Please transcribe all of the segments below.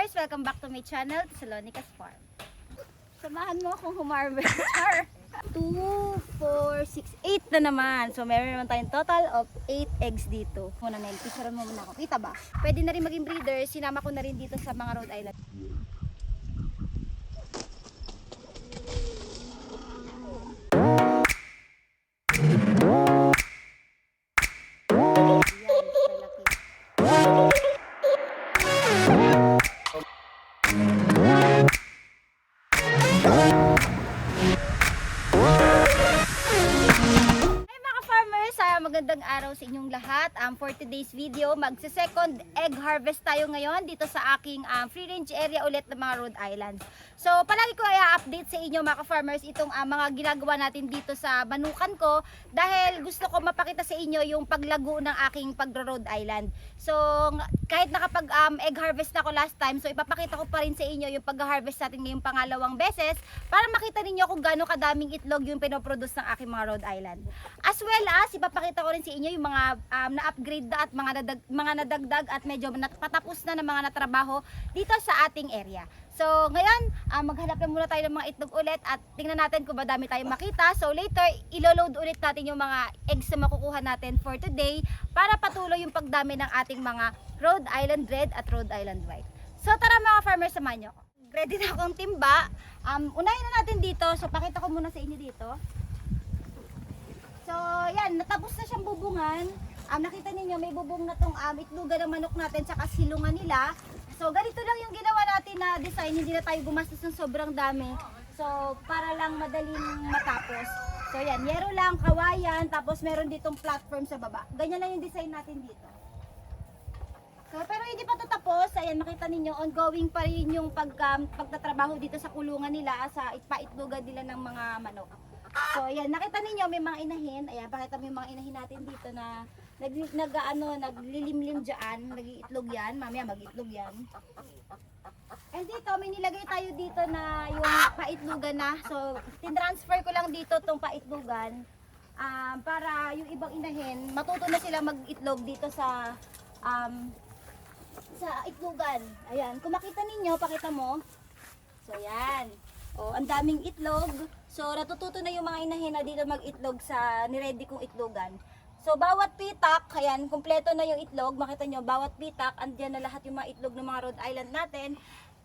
farmers! Welcome back to my channel, Salonica's Farm. Samahan mo akong humarvest. Char! 2, 4, 6, 8 na naman. So meron naman tayong total of 8 eggs dito. Muna Nel, picturean mo muna ako. Kita ba? Pwede na rin maging breeder. Sinama ko na rin dito sa mga Rhode Island. Today's video, magse-second egg harvest tayo ngayon dito sa aking um, free range area ulit ng mga Rhode Islands. So, palagi ko ay update sa inyo mga farmers itong ah, mga ginagawa natin dito sa banukan ko dahil gusto ko mapakita sa inyo yung paglago ng aking pagro-Rhode Island. So, kahit nakapag um, egg harvest na ako last time, so ipapakita ko pa rin sa inyo yung pag-harvest natin ngayong pangalawang beses para makita ninyo kung gaano kadaming itlog yung pinoproduce ng aking mga Rhode Island. As well as, ipapakita ko rin sa inyo yung mga um, na-upgrade na at mga, nadag, mga nadagdag at medyo patapos na ng mga natrabaho dito sa ating area. So, ngayon, ah, maghanap na muna tayo ng mga itlog ulit at tingnan natin kung ba dami tayong makita. So, later, ilo-load ulit natin yung mga eggs na makukuha natin for today para patuloy yung pagdami ng ating mga Rhode Island Red at Rhode Island White. So, tara mga farmers, samahan nyo ako. Ready na akong timba. Um, unahin na natin dito. So, pakita ko muna sa inyo dito. So, yan, natapos na siyang bubungan. Um, nakita ninyo, may bubong na tong um, itlugan ng manok natin tsaka silungan nila. So, ganito lang yung ginawa natin na design. Hindi na tayo gumastos ng sobrang dami. So, para lang madaling matapos. So, yan, yero lang, kawayan, tapos meron ditong platform sa baba. Ganyan lang yung design natin dito. So, pero hindi pa to tapos. Ayan, makita ninyo, ongoing pa rin yung pag, um, pagtatrabaho dito sa kulungan nila, sa ipaitlugan nila ng mga manok. So, ayan, nakita ninyo, may mga inahin. Ayan, pakita mo yung mga inahin natin dito na nag, nag ano, naglilimlim dyan, nag-iitlog yan. Mamaya mag-itlog yan. And dito, may nilagay tayo dito na yung paitlugan na. So, tinransfer ko lang dito tong paitlugan um, para yung ibang inahin, matuto na sila mag-itlog dito sa um, sa itlogan. Ayan, kung makita ninyo, pakita mo. So, ayan. O, ang daming itlog. So, natututo na yung mga inahin na dito mag-itlog sa niready kong itlogan. So, bawat pitak, ayan, kumpleto na yung itlog. Makita nyo, bawat pitak, andyan na lahat yung mga itlog ng mga Rhode Island natin.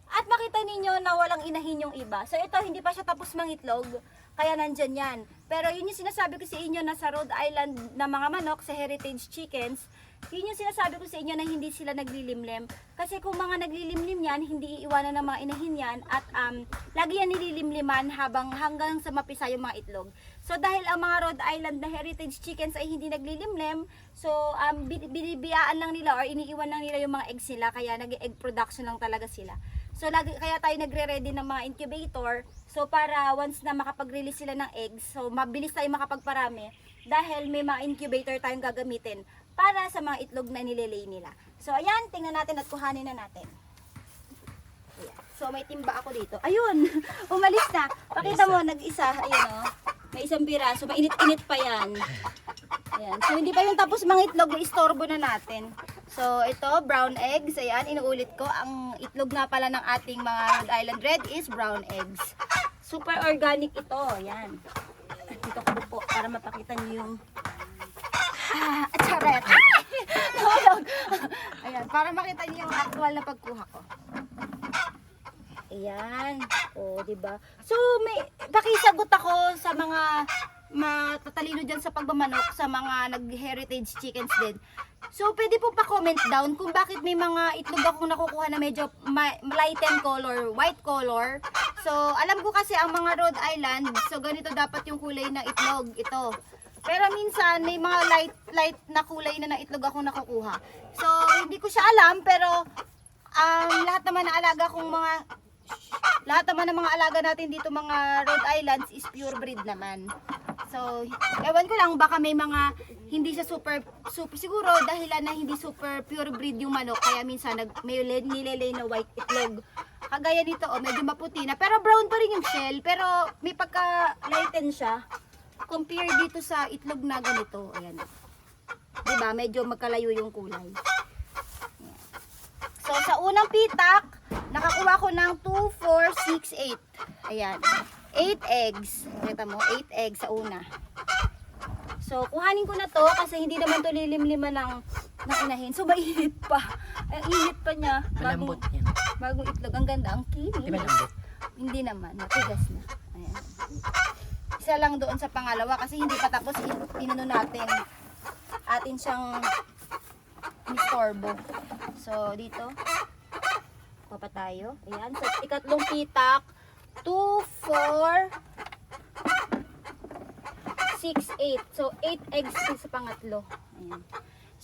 At makita ninyo na walang inahin yung iba. So, ito, hindi pa siya tapos mangitlog. Kaya nandyan yan. Pero yun yung sinasabi ko sa inyo na sa Rhode Island na mga manok, sa heritage chickens, yun yung sinasabi ko sa inyo na hindi sila naglilimlim. Kasi kung mga naglilimlim yan, hindi iiwanan ng mga inahin yan at um, lagi yan nililimliman habang hanggang sa mapisa yung mga itlog. So dahil ang mga Rhode Island na heritage chickens ay hindi naglilimlim, so um, bi- binibiyaan lang nila or iniiwan lang nila yung mga eggs nila kaya nag-egg production lang talaga sila. So lagi kaya tayo nagre-ready ng mga incubator so para once na makapag-release sila ng eggs, so mabilis tayo makapagparami dahil may mga incubator tayong gagamitin para sa mga itlog na nililay nila. So ayan, tingnan natin at kuhanin na natin. Ayan. So may timba ako dito. Ayun, umalis na. Pakita mo, nag-isa. Ayun o. May isang biraso. Mainit-init pa yan. Ayan. So hindi pa yung tapos mga itlog, istorbo na natin. So ito, brown eggs. Ayan, inuulit ko. Ang itlog nga pala ng ating mga Rhode Island Red is brown eggs. Super organic ito. Ayan. Dito ko po para mapakita niyo yung Ah, charet. Ayan, para makita niyo yung actual na pagkuha ko. Ayan. O, di ba? So, may pakisagot ako sa mga matatalino dyan sa pagmamanok sa mga nag-heritage chickens din. So, pwede po pa-comment down kung bakit may mga itlog akong nakukuha na medyo lighten color, white color. So, alam ko kasi ang mga Rhode Island, so ganito dapat yung kulay ng itlog. Ito. Pero minsan may mga light light na kulay na ng itlog ako nakukuha. So hindi ko siya alam pero um, lahat naman na alaga kong mga lahat naman ng mga alaga natin dito mga Rhode Islands is pure breed naman. So, ewan ko lang baka may mga hindi siya super super siguro dahilan na hindi super pure breed yung manok kaya minsan nag may le- nilelay na white itlog. Kagaya dito oh, medyo maputi na pero brown pa rin yung shell pero may pagka lighten siya compare dito sa itlog na ganito. Ayan. 'Di ba? Medyo magkalayo yung kulay. So sa unang pitak, Nakakuha ko ng 2, 4, 6, 8. Ayan. 8 eggs. Kita mo, 8 eggs sa una. So, kuhanin ko na to kasi hindi naman to lilimlima ng, ng inahin. So, mainit pa. Ang init pa niya. Malambot Bagong, yan. bagong itlog. Ang ganda. Ang kinis. malambot. Hindi naman. Matigas na. Ayan. Isa lang doon sa pangalawa kasi hindi pa tapos in- inano natin. Atin siyang mistorbo. So, dito. Tayo. Ayan. So, ikatlong pitak. 2, 4, 6, 8. So, 8 eggs din sa pangatlo. Ayan.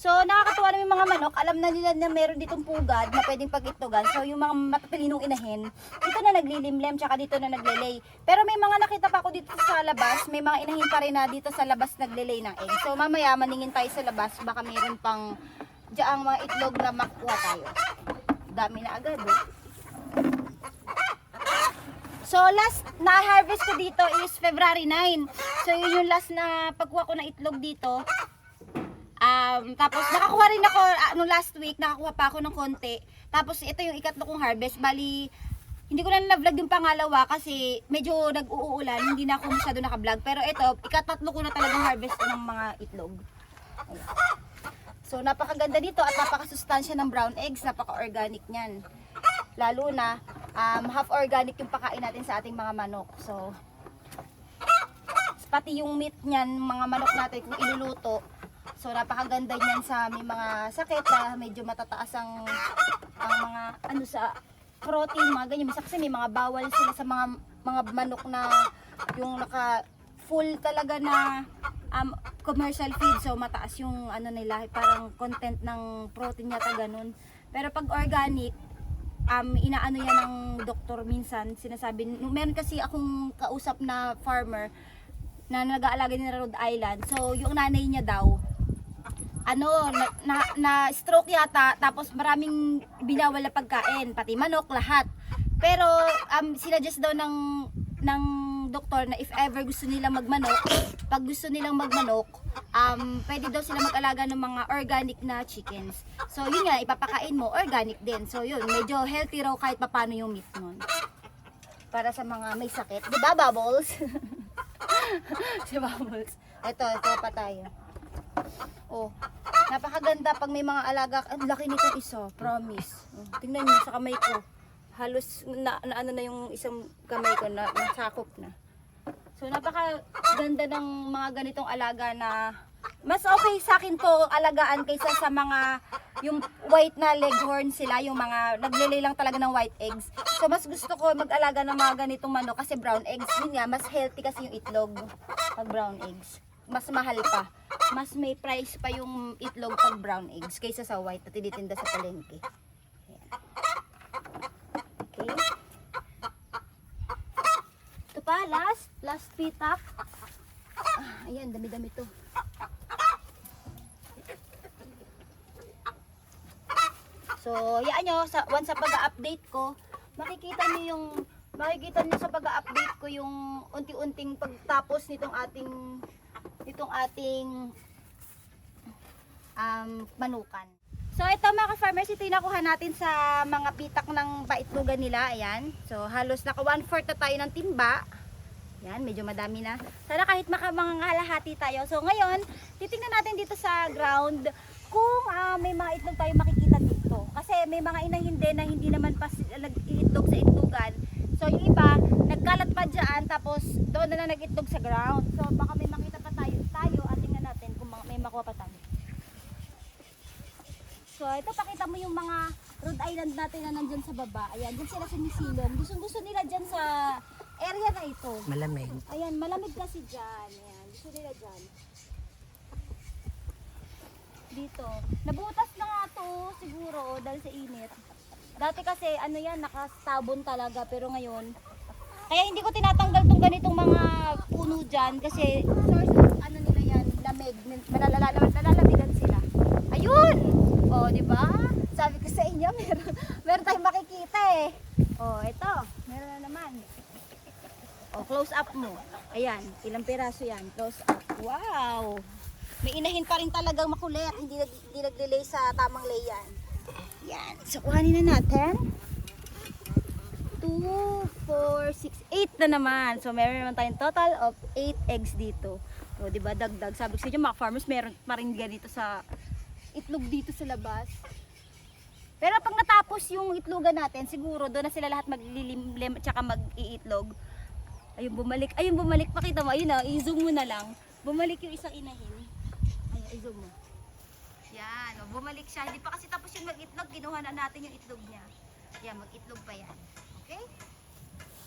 So, nakakatuwa naman yung mga manok. Alam na nila na meron ditong pugad na pwedeng pag-itlogan. So, yung mga matapilinong inahin, dito na naglilimlem, tsaka dito na naglelay. Pero may mga nakita pa ako dito sa labas, may mga inahin pa rin na dito sa labas naglelay ng egg. So, mamaya maningin tayo sa labas, baka meron pang diyaang mga itlog na makuha tayo. Dami na agad, oh. So, last na harvest ko dito is February 9. So, yun yung last na pagkuha ko ng itlog dito. Um, tapos, nakakuha rin ako, ah, nung last week, nakakuha pa ako ng konti. Tapos, ito yung ikatlo kong harvest. Bali, hindi ko na na-vlog yung pangalawa kasi medyo nag-uulan. Hindi na ako masyado naka-vlog. Pero ito, ikatatlo ko na talagang harvest ko ng mga itlog. Ayan. So, napakaganda dito at napakasustansya ng brown eggs. Napaka-organic niyan. Lalo na, um, half organic yung pakain natin sa ating mga manok. So, pati yung meat niyan, mga manok natin kung iluluto. So, napakaganda niyan sa may mga sakit na medyo matataas ang, ang mga ano sa protein, mga ganyan. Minsan kasi may mga bawal sila sa mga mga manok na yung naka full talaga na um, commercial feed. So, mataas yung ano nila, parang content ng protein yata ganun. Pero pag organic, um, inaano yan ng doktor minsan, sinasabi, meron kasi akong kausap na farmer na nag-aalaga din sa Rhode Island. So, yung nanay niya daw, ano, na, na, na stroke yata, tapos maraming binawal na pagkain, pati manok, lahat. Pero, um, sinadjust daw ng, ng doktor na if ever gusto nilang magmanok, pag gusto nilang magmanok, um, pwede daw sila mag-alaga ng mga organic na chickens. So, yun nga, ipapakain mo, organic din. So, yun, medyo healthy raw kahit papano yung meat nun. Para sa mga may sakit. Di ba, Bubbles? si Bubbles. Ito, ito pa tayo. Oh, napakaganda pag may mga alaga. Ang laki nito isa, promise. Oh, tingnan niyo sa kamay ko. Halos na, na ano na yung isang kamay ko na nasakop na. So napakaganda ng mga ganitong alaga na mas okay sa akin to alagaan kaysa sa mga yung white na leghorn sila, yung mga naglilay lang talaga ng white eggs. So mas gusto ko mag-alaga ng mga ganitong manok kasi brown eggs. Yun nga, mas healthy kasi yung itlog pag brown eggs. Mas mahal pa. Mas may price pa yung itlog pag brown eggs kaysa sa white na tinitinda sa palengke. Ayan. Okay. Ito pa, last. Last pitak. Ah, ayan, dami-dami to. So, yan nyo, sa, once sa pag-update ko, makikita niyo yung makikita niyo sa pag-update ko yung unti-unting pagtapos nitong ating nitong ating um, manukan. So ito mga ka-farmers, ito yung nakuha natin sa mga pitak ng paitlugan nila. Ayan. So halos naka 1 4 na tayo ng timba. Yan, medyo madami na. Sana kahit maka mga ngalahati tayo. So ngayon, titingnan natin dito sa ground kung ah, may mga itlog tayo makikita dito. Kasi may mga inahin din na hindi naman pa sila nag-iitlog sa itlogan. So yung iba, nagkalat pa dyan, tapos doon na lang nag-itlog sa ground. So baka may makita pa tayo. Tayo, at tingnan natin kung may makuha pa tayo. So ito, pakita mo yung mga Rhode Island natin na nandyan sa baba. Ayan, dyan sila sumisilong. Gusto gusto nila dyan sa area na ito. Malamig. Ayan, malamig kasi dyan. Ayan, gusto nila dyan. Dito. Nabutas na nga to siguro dahil sa init. Dati kasi ano yan, nakastabon talaga pero ngayon kaya hindi ko tinatanggal tong ganitong mga puno dyan kasi source of ano nila yan, lamig. Nalalamigan sila. Ayun! O, di ba? Sabi ko sa inyo, meron, meron tayong makikita eh. O, ito. O, close up mo. Ayan, ilang piraso yan. Close up. Wow! May inahin pa rin talagang makulit. Hindi, nag- hindi naglilay sa tamang layan. Yan. So, kuhanin na natin. 4, 6, 8 na naman. So, meron naman tayong total of 8 eggs dito. O, di ba, dagdag. Sabi ko sa inyo, mga farmers, meron pa rin ganito sa itlog dito sa labas. Pero pag natapos yung itlogan natin, siguro doon na sila lahat maglilimlim at saka mag-iitlog. Ayun, bumalik. Ayun, bumalik. Pakita mo, ayun na, i-zoom mo na lang. Bumalik yung isang inahin. Ayun, i-zoom mo. Yan, o, bumalik siya. Hindi pa kasi tapos yung mag-itlog, kinuha na natin yung itlog niya. Yan, mag-itlog pa yan. Okay?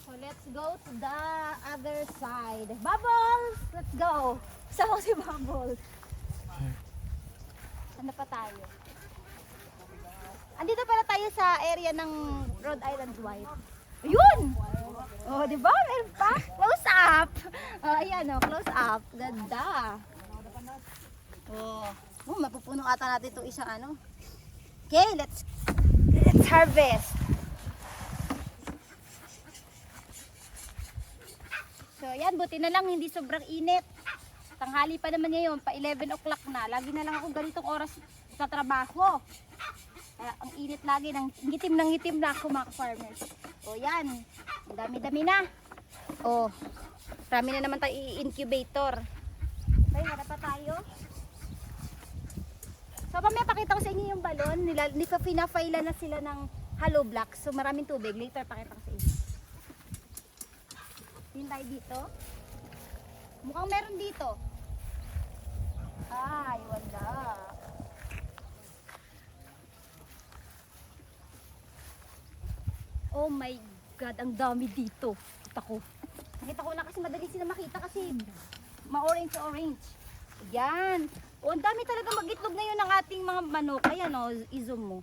So let's go to the other side. Bubbles! Let's go! Sama ko si Bubbles. Ano pa tayo? Andito pala tayo sa area ng Rhode Island White. Ayun! Oh, di ba? Meron pa? Close up! Oh, ayan oh, close up. Ganda. Oh, oh mapupuno ata natin itong isang ano. Okay, let's let's harvest. So, yan, buti na lang hindi sobrang init. Tanghali pa naman ngayon, pa 11 o'clock na. Lagi na lang ako ganitong oras sa trabaho. Kaya ang init lagi, ng ngitim ng ngitim na ako mga farmers. O yan, dami-dami na. O, marami na naman tayo i-incubator. Okay, harap pa tayo. So, mamaya pakita ko sa inyo yung balon. Nila, nila pinafaila na sila ng hollow blocks. So, maraming tubig. Later, pakita ko sa inyo. Tingin tayo dito. Mukhang meron dito. Ay, wala. Oh my God, ang dami dito. Kita ko. Nakita ko na kasi madali sila makita kasi ma-orange-orange. Yan. O, ang dami talaga mag-itlog ngayon ng ating mga manok. Ayan o, i-zoom mo.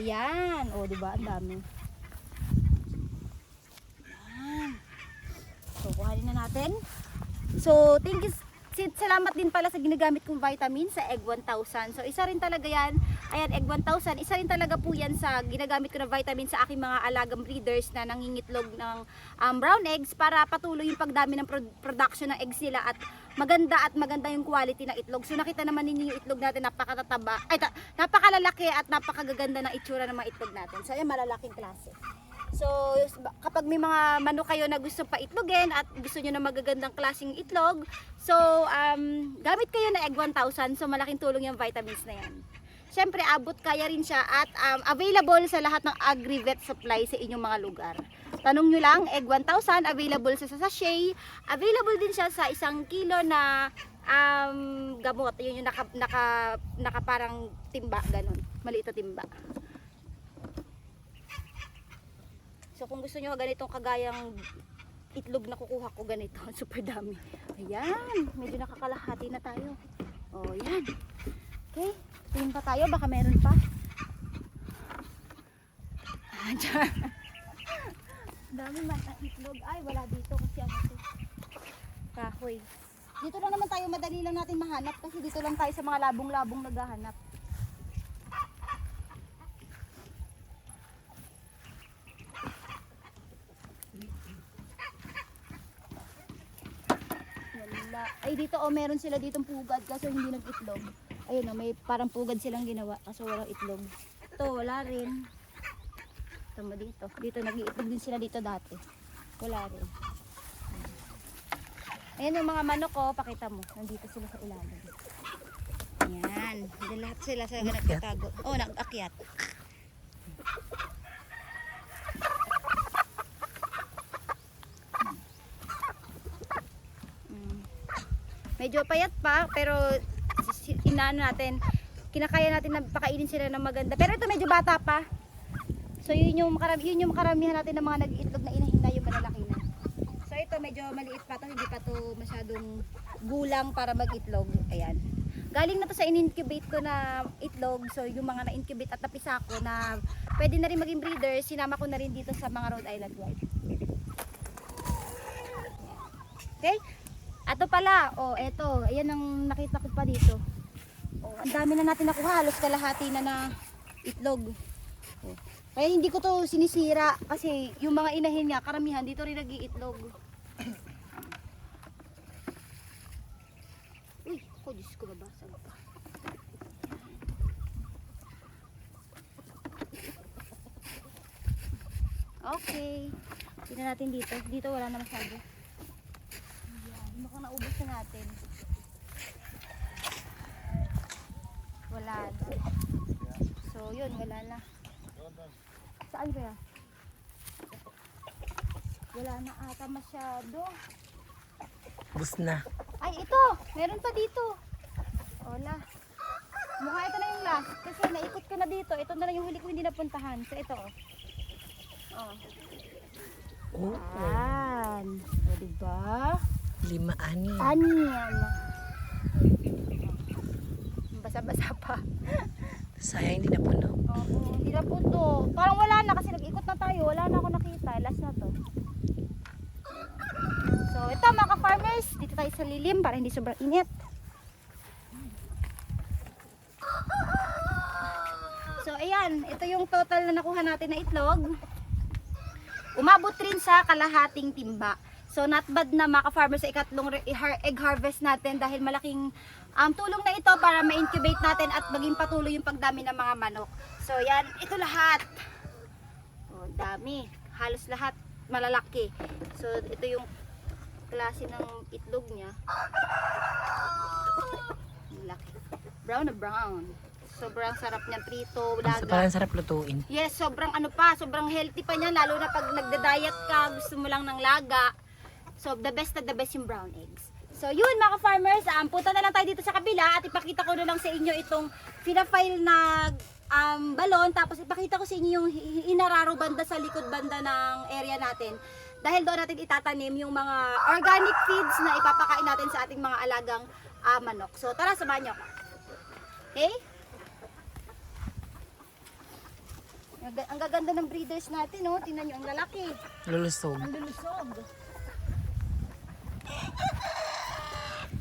Ayan. O, di ba? Ang dami. Yan. So, kuhanin na natin. So, thank you. Salamat din pala sa ginagamit kong vitamin sa Egg 1000. So, isa rin talaga yan. Ayan, Egg 1000. Isa rin talaga po yan sa ginagamit ko na vitamin sa aking mga alagang breeders na nangingitlog ng um, brown eggs para patuloy yung pagdami ng pro- production ng eggs nila at maganda at maganda yung quality ng itlog. So, nakita naman ninyo yung itlog natin napakatataba, ay, napakalalaki at napakagaganda ng itsura ng mga itlog natin. So, ayan, malalaking klase. So, kapag may mga manok kayo na gusto pa itlogin at gusto nyo na magagandang klaseng itlog, so, um, gamit kayo na Egg 1000. So, malaking tulong yung vitamins na yan. Siyempre, abot kaya rin siya at um, available sa lahat ng agri-vet supply sa inyong mga lugar. Tanong nyo lang, Egg 1000, available sa sachet. Available din siya sa isang kilo na um, gamot. Yun yung naka, naka, naka parang timba, ganun. Maliit na timba. So kung gusto nyo ganitong kagayang itlog na kukuha ko ganito, super dami. Ayan, medyo nakakalahati na tayo. Oh, yan. Okay, tingin pa tayo, baka meron pa. Ah, dyan. dami man na itlog. Ay, wala dito kasi ano to. Kahoy. Dito lang naman tayo, madali lang natin mahanap kasi dito lang tayo sa mga labong-labong naghahanap. Wala. Ay dito oh, meron sila ditong pugad kaso hindi nag-itlog. Ayun oh, may parang pugad silang ginawa kaso walang itlog. Ito wala rin. Ito mo dito. Dito nag-iitlog din sila dito dati. Wala rin. Ayan yung mga manok ko, pakita mo. Nandito sila sa ilalim. Ayan. Diyan lahat sila sa nagtatago. Oh, nag-akyat. Medyo payat pa, pero inaano natin, kinakaya natin na pakainin sila ng maganda. Pero ito medyo bata pa. So yun yung, makarami, yun yung karamihan natin ng mga nag-iitlog na inahinda yung malalaki na. So ito medyo maliit pa to, hindi pa to masyadong gulang para mag-itlog. Ayan. Galing na to sa in-incubate ko na itlog. So yung mga na-incubate at napisa ko na pwede na rin maging breeder, sinama ko na rin dito sa mga Rhode Island White. Okay? Ato pala, oh, eto, ayan ang nakita ko pa dito. Oh, ang dami na natin nakuha, halos kalahati na na itlog. Oh. Kaya hindi ko to sinisira kasi yung mga inahin niya, karamihan dito rin nag-iitlog. Uy, ako Diyos ko babasag pa. Okay. Tingnan natin dito. Dito wala na masyado. Ayan. Mukhang naubos na natin. Wala na. So, yun. Wala na. Saan kaya? Wala na ata masyado. Bus na. Ay, ito! Meron pa dito. Wala. Mukha ito na yung last. Kasi naikot ko na dito. Ito na lang yung huli ko hindi napuntahan. So, ito oh. Oh. Oh, Yan. O, diba? Lima ani. Aniyan. Basa-basa pa. Sayang hindi na puno. Oo, hindi na po to. Parang wala na kasi nag-ikot na tayo. Wala na ako nakita. Last na to. So, ito mga ka-farmers. Dito tayo sa lilim para hindi sobrang init. So, ayan. Ito yung total na nakuha natin na itlog. Umabot rin sa kalahating timba. So, not bad na mga ka-farmers sa ikatlong egg harvest natin dahil malaking um, tulong na ito para ma-incubate natin at maging patuloy yung pagdami ng mga manok. So, yan. Ito lahat. Oh, dami. Halos lahat malalaki. So, ito yung klase ng itlog niya. Laki. Brown na brown. Sobrang sarap niyan. Prito, laga. parang sarap lutuin. Yes, sobrang ano pa, sobrang healthy pa niyan lalo na pag nagda-diet ka, gusto mo lang ng laga. So the best na the best yung brown eggs. So yun mga farmers, um, punta na lang tayo dito sa kabila at ipakita ko na lang sa inyo itong pinafile na um, balon tapos ipakita ko sa inyo yung inararo banda sa likod banda ng area natin. Dahil doon natin itatanim yung mga organic feeds na ipapakain natin sa ating mga alagang ah, manok. So tara, samahan nyo. Okay? Ang ga- Ang gaganda ng breeders natin, no? Tingnan nyo, ang lalaki. Lulusog. Ang lulusog.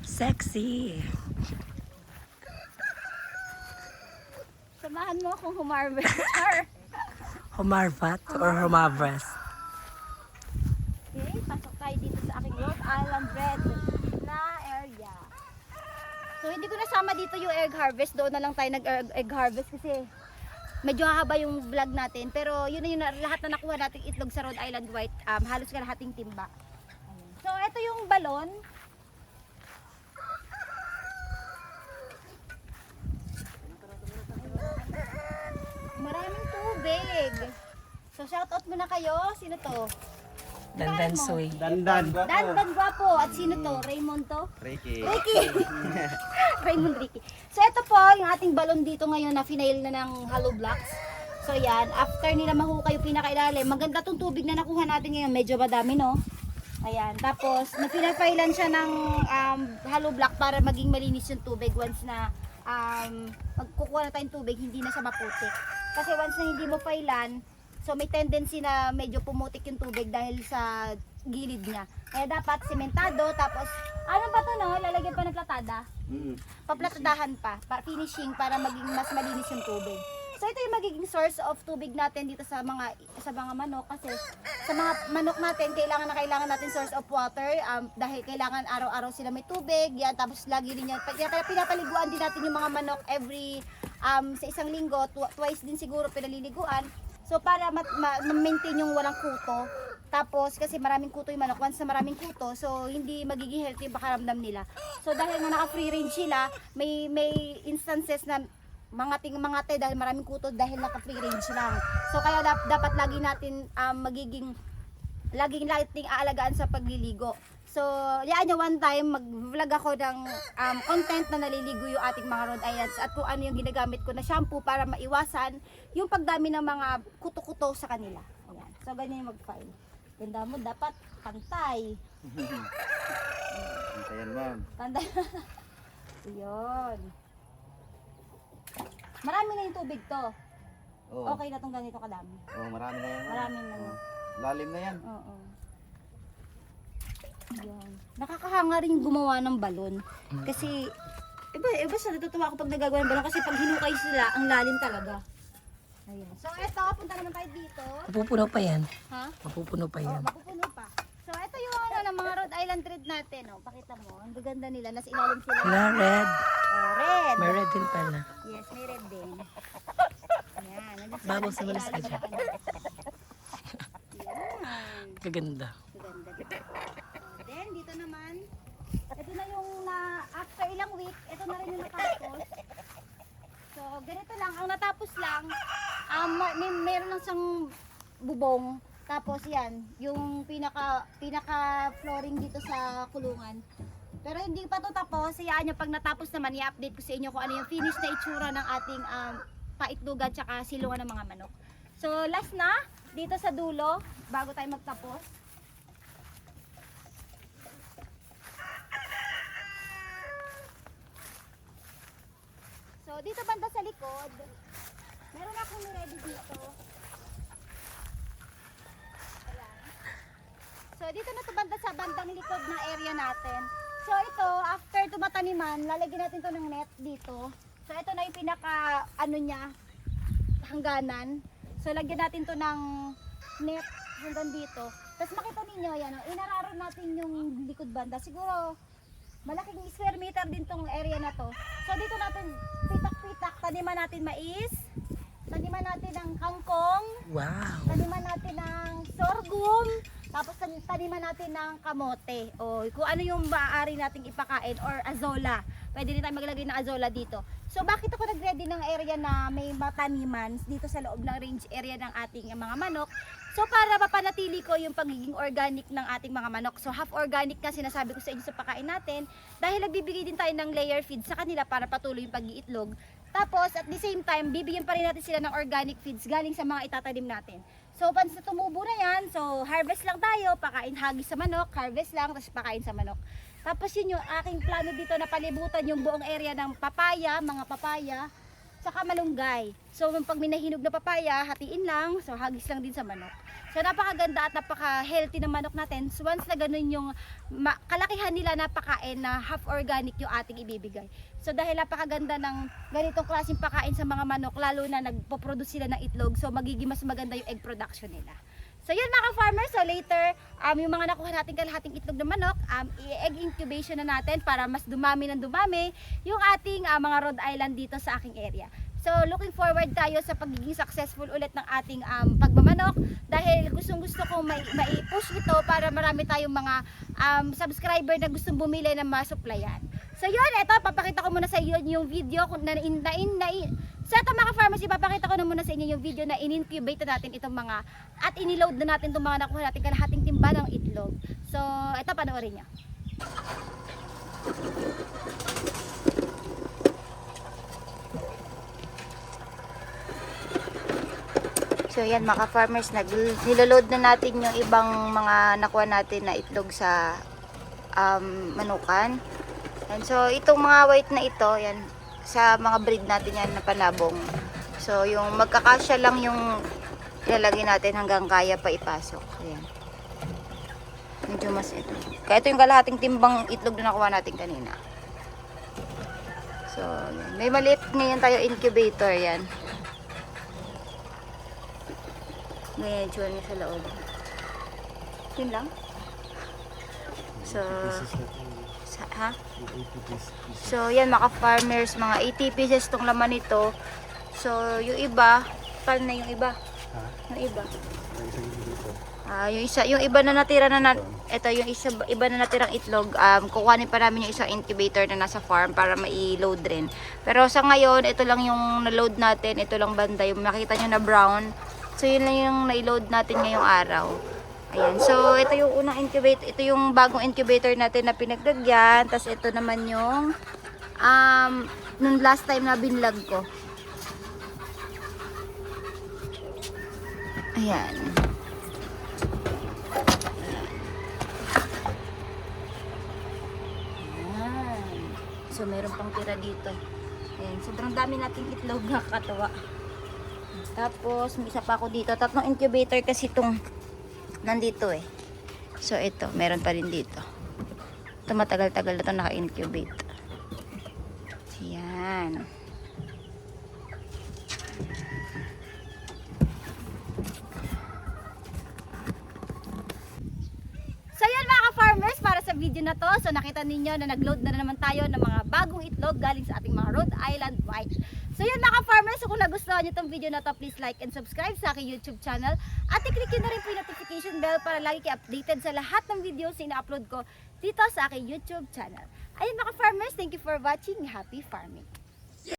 Sexy. Samahan mo akong humarvest. Humarvat or humavras. Okay, pasok tayo dito sa aking Rhode Island Red na area. So, hindi ko nasama dito yung egg harvest. Doon na lang tayo nag-egg harvest kasi medyo hahaba yung vlog natin. Pero yun na yun, na- lahat na nakuha nating itlog sa Rhode Island White. Um, halos kalahating timba. Ito yung balon. Maraming tubig. So, shoutout muna kayo. Sino to? Dandan soy. Dandan. Dan Dan Guapo. At sino to? Raymond to? Ricky. Ricky! Raymond Ricky. So ito po, yung ating balon dito ngayon na finail na ng hollow blocks. So yan, after nila mahukay yung pinakailalim, maganda tong tubig na nakuha natin ngayon. Medyo madami no? Ayan, tapos napinapailan siya ng um, hollow block para maging malinis yung tubig once na um, magkukuha na tayong tubig, hindi na siya maputik. Kasi once na hindi mo pailan, so may tendency na medyo pumutik yung tubig dahil sa gilid niya. Kaya dapat sementado, tapos ano ba to no? Lalagyan pa ng platada? Mm. paplatadahan pa, para finishing para maging mas malinis yung tubig. So ito yung magiging source of tubig natin dito sa mga sa mga manok kasi sa mga manok natin kailangan na kailangan natin source of water um, dahil kailangan araw-araw sila may tubig. Yan tapos lagi rin yan. Kaya pinapaliguan din natin yung mga manok every um, sa isang linggo, tw- twice din siguro pinaliliguan. So para mat- ma- ma-maintain yung walang kuto. Tapos kasi maraming kuto yung manok, once na maraming kuto, so hindi magiging healthy yung pakaramdam nila. So dahil nga naka-free range sila, may may instances na mga ting mga te dahil maraming kuto dahil naka-free range lang. So kaya dap- dapat lagi natin um, magiging laging nating aalagaan sa pagliligo. So, yan yung one time, mag-vlog ako ng um, content na naliligo yung ating mga Rhode Islands at kung ano yung ginagamit ko na shampoo para maiwasan yung pagdami ng mga kuto-kuto sa kanila. Ayan. So, ganyan yung mag-file. Ganda mo, dapat pantay. Antayan ma'am. Tanda. Yun. Marami na yung tubig to. Oo. Okay na tong ganito kadami. Oh, marami na yan. Marami na yan. Oh. Lalim na yan. Oo. Yan. Nakakahanga rin gumawa ng balon. Kasi, iba, iba sa natutuwa ako pag nagagawa ng balon kasi pag hinukay sila, ang lalim talaga. Ayan. So, eto, punta naman tayo dito. Mapupuno pa yan. Ha? Mapupuno pa Oh, yan. mapupuno pa. So, ito yung ano ng mga Rhode Island red natin. Oh. Pakita mo. Ang gaganda nila. Nasa ilalim sila. Wala, red. Oh, red. May red din pala. Yes, may red din. Ayan. Bago sa malas ka ano. Gaganda. Ganda diba? Oh, then, dito naman, ito na yung na, after ilang week, ito na rin yung natapos. So, ganito lang, ang natapos lang, um, ma- may, meron lang siyang bubong, tapos yan, yung pinaka, pinaka flooring dito sa kulungan. Pero hindi pa to tapos, hayaan nyo pag natapos naman, i-update ko sa inyo kung ano yung finish na itsura ng ating um, paitlugan tsaka silungan ng mga manok. So, last na, dito sa dulo, bago tayo magtapos. So, dito banda sa likod, meron akong ready dito. So, dito na to banda sa bandang likod ng area natin. So, ito, after tumataniman, lalagyan natin to ng net dito. So, ito na yung pinaka, ano niya, hangganan. So, lagyan natin to ng net hanggang dito. Tapos makita ninyo, yan, oh, inararo natin yung likod banda. Siguro, malaking square meter din tong area na to. So dito natin pitak-pitak, taniman natin mais, taniman natin ng kangkong, Wow. taniman tapos tan- taniman natin ng kamote. O kung ano yung maaari nating ipakain or azola. Pwede rin tayo maglagay ng azola dito. So bakit ako nag-ready ng area na may mataniman dito sa loob ng range area ng ating mga manok? So para mapanatili ko yung pagiging organic ng ating mga manok. So half organic na sinasabi ko sa inyo sa pagkain natin dahil nagbibigay din tayo ng layer feed sa kanila para patuloy yung pag-iitlog. Tapos at the same time, bibigyan pa rin natin sila ng organic feeds galing sa mga itatanim natin. So once na tumubo na yan, so harvest lang tayo, pakain hagis sa manok, harvest lang, tapos pakain sa manok. Tapos yun yung aking plano dito na palibutan yung buong area ng papaya, mga papaya, saka malunggay. So pag may nahinog na papaya, hatiin lang, so hagis lang din sa manok. So napakaganda at napaka-healthy ng manok natin. So once na ganun yung kalakihan nila na pakain na half organic yung ating ibibigay. So dahil napakaganda ng ganitong klaseng pakain sa mga manok, lalo na nagpo-produce sila ng itlog, so magiging mas maganda yung egg production nila. So yun mga farmers, so later, um, yung mga nakuha natin kalahating itlog ng manok, um, i-egg incubation na natin para mas dumami ng dumami yung ating ah, mga Rhode Island dito sa aking area. So looking forward tayo sa pagiging successful ulit ng ating um, pagmamanok dahil gustong gusto kong mai- mai-push ito para marami tayong mga um, subscriber na gustong bumili ng mga supplyan. So yun, eto, papakita ko muna sa iyo yung video kung na, in, na, in, na, in, sa ito mga farmers, ipapakita ko na muna sa inyo yung video na in-incubate na natin itong mga at iniload na natin itong mga nakuha natin kalahating timba ng itlog. So, ito panoorin nyo. So yan mga farmers, niloload na natin yung ibang mga nakuha natin na itlog sa um, manukan. And so itong mga white na ito, yan sa mga breed natin yan na panabong. So yung magkakasya lang yung ilalagay natin hanggang kaya pa ipasok. Ayan. Medyo mas ito. Kaya ito yung kalahating timbang itlog na nakuha natin kanina. So, yan. May maliit ngayon tayo incubator yan. Ngayon, itsura niya sa loob. Yun lang. So, sa, ha? So, yan mga farmers, mga 80 pieces tong laman nito. So, yung iba, paano na yung iba? Yung iba. Ah, yung isa, yung iba na natira na, na ito yung isa iba na natirang itlog, um kukuhanin pa namin yung isang incubator na nasa farm para mai-load rin. Pero sa ngayon, ito lang yung na-load natin, ito lang banda yung makita nyo na brown. So yun lang yung na-load natin ngayong araw. Ayan. So ito yung unang incubator, ito yung bagong incubator natin na pinaglagyan, tapos ito naman yung um nung last time na binlog ko. Ayan. Ayan. So, meron pang tira dito. Ayan. Sobrang dami nating itlog nakakatawa. Tapos, may isa pa ako dito. Tatlong incubator kasi itong nandito eh. So, ito. Meron pa rin dito. Ito matagal-tagal na ito naka-incubate. Ayan. So yan mga farmers para sa video na to. So nakita ninyo na nag-load na naman tayo ng mga bagong itlog galing sa ating mga Rhode Island White. So yun mga farmers, kung nagustuhan nyo itong video na to, please like and subscribe sa aking YouTube channel. At i-click nyo na rin po yung notification bell para lagi kayo updated sa lahat ng videos na ina-upload ko dito sa aking YouTube channel. Ayun mga farmers, thank you for watching. Happy farming!